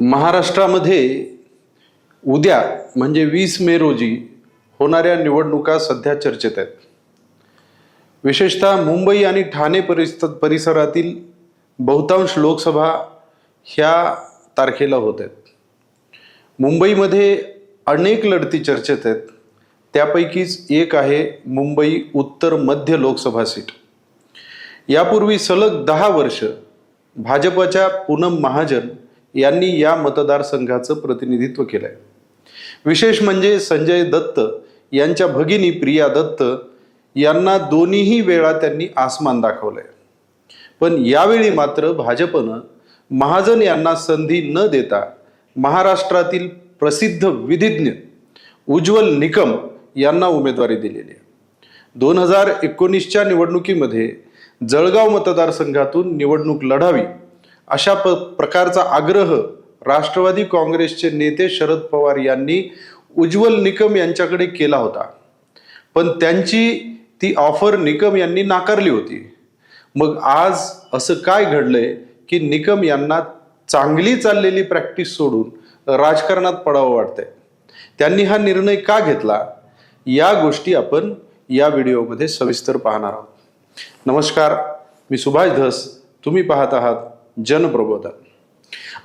महाराष्ट्रामध्ये उद्या म्हणजे वीस मे रोजी होणाऱ्या निवडणुका सध्या चर्चेत आहेत. विशेषतः मुंबई आणि ठाणे परिस परिसरातील बहुतांश लोकसभा ह्या तारखेला होत आहेत. मुंबईमध्ये अनेक लढती चर्चेत आहेत. त्यापैकीच एक आहे मुंबई उत्तर मध्य लोकसभा सीट. यापूर्वी सलग दहा वर्ष भाजपच्या पूनम महाजन यांनी या मतदारसंघाचं प्रतिनिधित्व केलंय. विशेष म्हणजे संजय दत्त यांच्या भगिनी प्रिया दत्त यांना दोन्हीही वेळा त्यांनी आसमान दाखवलंय. पण यावेळी मात्र भाजपनं महाजन यांना संधी न देता महाराष्ट्रातील प्रसिद्ध विधिज्ञ उज्ज्वल निकम यांना उमेदवारी दिलेली आहे. दोन हजार एकोणीसच्या निवडणुकीमध्ये जळगाव मतदारसंघातून निवडणूक लढावी अशा प प्रकारचा आग्रह राष्ट्रवादी काँग्रेसचे नेते शरद पवार यांनी उज्ज्वल निकम यांच्याकडे केला होता. पण त्यांची ती ऑफर निकम यांनी नाकारली होती. मग आज असं काय घडलंय की निकम यांना चांगली चाललेली प्रॅक्टिस सोडून राजकारणात पडावं वाटतंय? त्यांनी हा निर्णय का घेतला? या गोष्टी आपण या व्हिडिओमध्ये सविस्तर पाहणार आहोत. नमस्कार मी सुभाष धस. तुम्ही पाहत आहात जनप्रबोधन.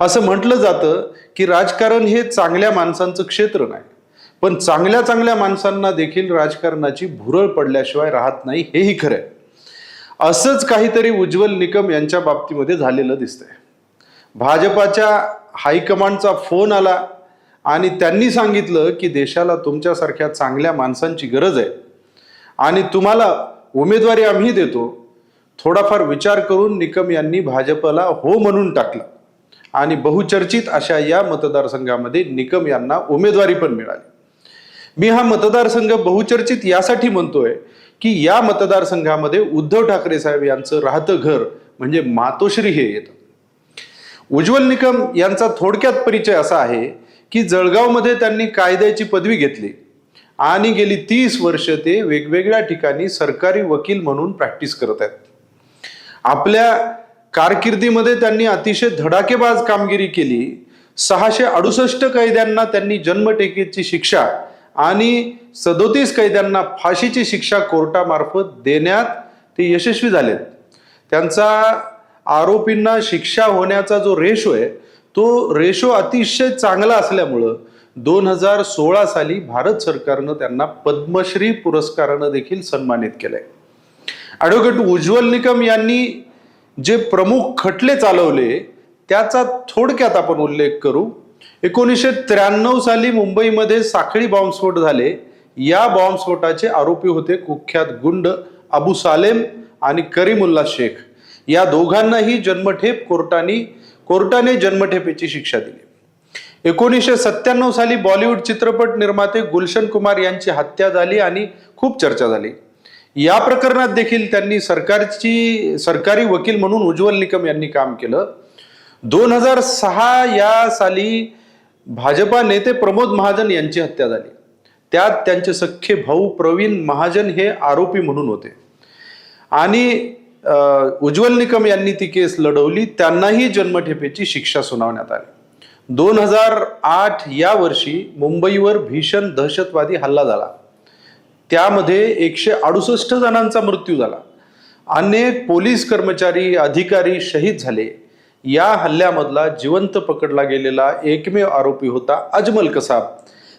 असं म्हटलं जातं की राजकारण हे चांगल्या माणसांचं क्षेत्र नाही पण चांगल्या चांगल्या माणसांना देखील राजकारणाची भुरळ पडल्याशिवाय राहत नाही हेही खरं आहे. असंच काहीतरी उज्ज्वल निकम यांच्या बाबतीमध्ये झालेलं दिसतंय. भाजपाच्या हायकमांडचा फोन आला आणि त्यांनी सांगितलं की देशाला तुमच्यासारख्या चांगल्या माणसांची गरज आहे आणि तुम्हाला उमेदवारी आम्ही देतो थोडाफार विचार करून निकम यांनी भाजपला हो म्हणून टाकलं. आणि बहुचर्चित अशा या मतदारसंघामध्ये निकम यांना उमेदवारी पण मिळाली. मी हा मतदारसंघ बहुचर्चित यासाठी म्हणतोय की या मतदारसंघामध्ये उद्धव ठाकरे साहेब यांचं राहतं घर म्हणजे मातोश्री हे येतं. उज्ज्वल निकम यांचा थोडक्यात परिचय असा आहे की जळगावमध्ये त्यांनी कायद्याची पदवी घेतली आणि गेली तीस वर्ष ते वेगवेगळ्या ठिकाणी सरकारी वकील म्हणून प्रॅक्टिस करत आहेत. आपल्या कारकिर्दीमध्ये त्यांनी अतिशय धडाकेबाज कामगिरी केली. सहाशे अडुसष्ट कैद्यांना त्यांनी जन्मटेकेची शिक्षा आणि सदोतीस कैद्यांना फाशीची शिक्षा कोर्टामार्फत देण्यात ते यशस्वी झालेत. त्यांचा आरोपींना शिक्षा होण्याचा जो रेशो आहे तो रेशो अतिशय चांगला असल्यामुळं दोन हजार सोळा साली भारत सरकारनं त्यांना पद्मश्री पुरस्कारानं देखील सन्मानित केलंय. ॲडव्होकेट उज्ज्वल निकम यांनी जे प्रमुख खटले चालवले त्याचा थोडक्यात आपण उल्लेख करू. एकोणीसशे त्र्याण्णव साली मुंबईमध्ये साखळी बॉम्बस्फोट झाले. या बॉम्बस्फोटाचे आरोपी होते कुख्यात गुंड अबू सालेम आणि करीमुल्ला शेख. या दोघांनाही जन्मठेप कोर्टाने कोर्टाने जन्मठेपेची शिक्षा दिली. एकोणीसशे सत्त्याण्णव साली बॉलिवूड चित्रपट निर्माते गुलशन कुमार यांची हत्या झाली आणि खूप चर्चा झाली. या प्रकरणात देखील त्यांनी सरकारची सरकारी वकील म्हणून उज्ज्वल निकम यांनी काम केलं. दोन हजार सहा या साली भाजपा नेते प्रमोद महाजन यांची हत्या झाली. त्यात त्यांचे सख्खे भाऊ प्रवीण महाजन हे आरोपी म्हणून होते. आणि उज्ज्वल निकम यांनी ती केस लढवली त्यांनाही जन्मठेपेची शिक्षा सुनावण्यात आली. दोन हजार आठ या वर्षी मुंबईवर भीषण दहशतवादी हल्ला झाला. त्यामध्ये एकशे अडुसष्ट जणांचा मृत्यू झाला. अनेक पोलीस कर्मचारी अधिकारी शहीद झाले. या हल्ल्यामधला जिवंत पकडला गेलेला एकमेव आरोपी होता अजमल कसाब.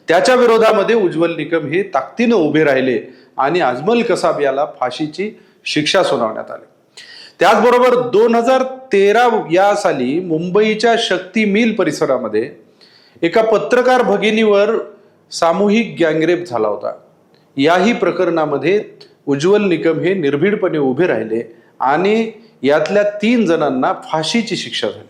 त्याच्या विरोधामध्ये उज्ज्वल निकम हे ताकदीनं उभे राहिले आणि अजमल कसाब याला फाशीची शिक्षा सुनावण्यात आली. त्याचबरोबर दोन हजार तेरा या साली मुंबईच्या शक्ती मिल परिसरामध्ये एका पत्रकार भगिनीवर सामूहिक गँगरेप झाला होता. याही प्रकरणामध्ये उज्ज्वल निकम हे निर्भीडपणे उभे राहिले आणि यातल्या तीन जणांना फाशीची शिक्षा झाली.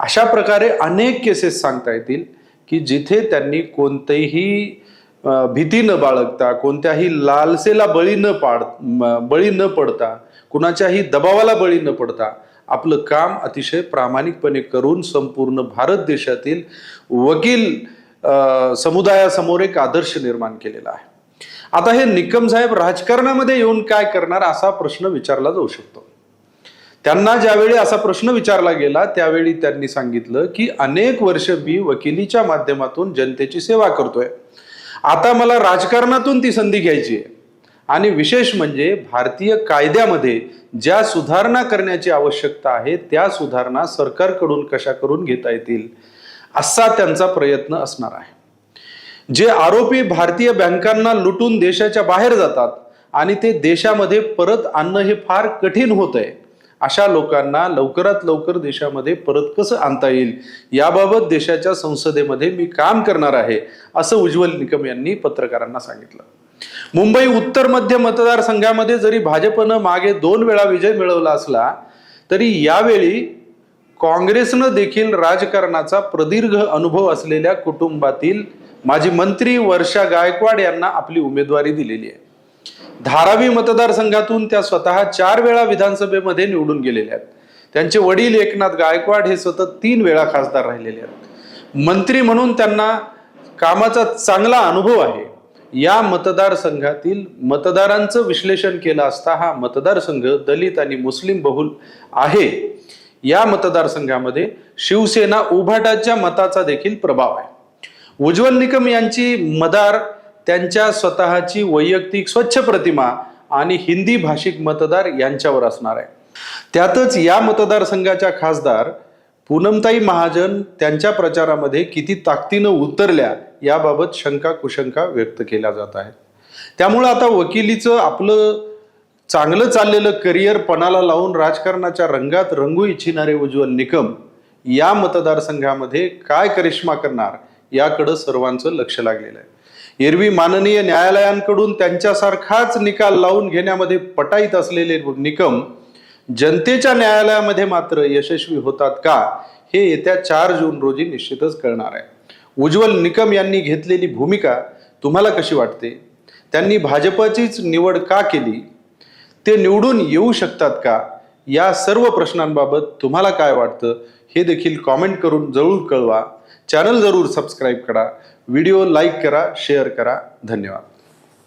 अशा प्रकारे अनेक केसेस सांगता येतील की जिथे त्यांनी कोणतेही भीती न बाळगता कोणत्याही लालसेला बळी न पाड म- बळी न पडता कुणाच्याही दबावाला बळी न पडता आपलं काम अतिशय प्रामाणिकपणे करून संपूर्ण भारत देशातील वकील समुदायासमोर एक आदर्श निर्माण केलेला आहे. आता हे निकम साहेब राजकारणामध्ये येऊन काय करणार असा प्रश्न विचारला जाऊ शकतो. त्यांना ज्यावेळी असा प्रश्न विचारला गेला त्यावेळी त्यांनी सांगितलं की अनेक वर्ष मी वकिलीच्या माध्यमातून जनतेची सेवा करतोय. आता मला राजकारणातून ती संधी घ्यायची आहे. आणि विशेष म्हणजे भारतीय कायद्यामध्ये ज्या सुधारणा करण्याची आवश्यकता आहे त्या सुधारणा सरकारकडून कशा करून घेता येतील असा त्यांचा प्रयत्न असणार आहे. जे आरोपी भारतीय बँकांना लुटून देशाच्या बाहेर जातात आणि ते देशामध्ये परत आणणं हे फार कठीण होत आहे अशा लोकांना लवकरात लवकर देशामध्ये परत कसं आणता येईल? याबाबत देशाच्या संसदेमध्ये मी काम करणार आहे असं उज्ज्वल निकम यांनी पत्रकारांना सांगितलं. मुंबई उत्तर मध्य मतदारसंघामध्ये जरी भाजपनं मागे दोन वेळा विजय मिळवला असला तरी यावेळी काँग्रेसनं देखील राजकारणाचा प्रदीर्घ अनुभव असलेल्या कुटुंबातील माजी मंत्री वर्षा गायकवाड यांना आपली उमेदवारी दिलेली आहे. धारावी मतदारसंघातून त्या स्वतः चार वेळा विधानसभेमध्ये निवडून गेलेल्या आहेत. त्यांचे वडील एकनाथ गायकवाड हे सतत तीन वेळा खासदार राहिलेले आहेत. मंत्री म्हणून त्यांना कामाचा चांगला अनुभव आहे. या मतदारसंघातील मतदारांचं विश्लेषण केलं असता हा मतदारसंघ दलित आणि मुस्लिम बहुल आहे. या मतदारसंघामध्ये शिवसेना उभाटाच्या मताचा देखील प्रभाव आहे. उज्ज्वल निकम यांची मदार त्यांच्या स्वतःची वैयक्तिक स्वच्छ प्रतिमा आणि हिंदी भाषिक मतदार यांच्यावर असणार आहे. त्यातच या मतदारसंघाच्या खासदार पूनमताई महाजन त्यांच्या प्रचारामध्ये किती ताकदीनं उतरल्या याबाबत शंका कुशंका व्यक्त केल्या जात आहेत. त्यामुळं आता वकिलीचं आपलं चांगलं चाललेलं करिअर पणाला लावून राजकारणाच्या रंगात रंगू इच्छिणारे उज्ज्वल निकम या मतदारसंघामध्ये काय करिश्मा करणार याकडं सर्वांचं लक्ष लागलेलं आहे. एरवी माननीय न्यायालयांकडून त्यांच्यासारखाच निकाल लावून घेण्यामध्ये पटाईत असलेले निकम जनतेच्या न्यायालयामध्ये मात्र यशस्वी होतात का हे येत्या चार जून रोजी निश्चितच कळणार आहे. उज्ज्वल निकम यांनी घेतलेली भूमिका तुम्हाला कशी वाटते? त्यांनी भाजपचीच निवड का केली? ते निवडून येऊ शकतात का? या सर्व प्रश्नांबाबत तुम्हाला काय वाटतं? हे देखील कॉमेंट करून जरूर कळवा. चॅनल जरूर सबस्क्राईब करा. व्हिडिओ लाईक करा शेअर करा. धन्यवाद.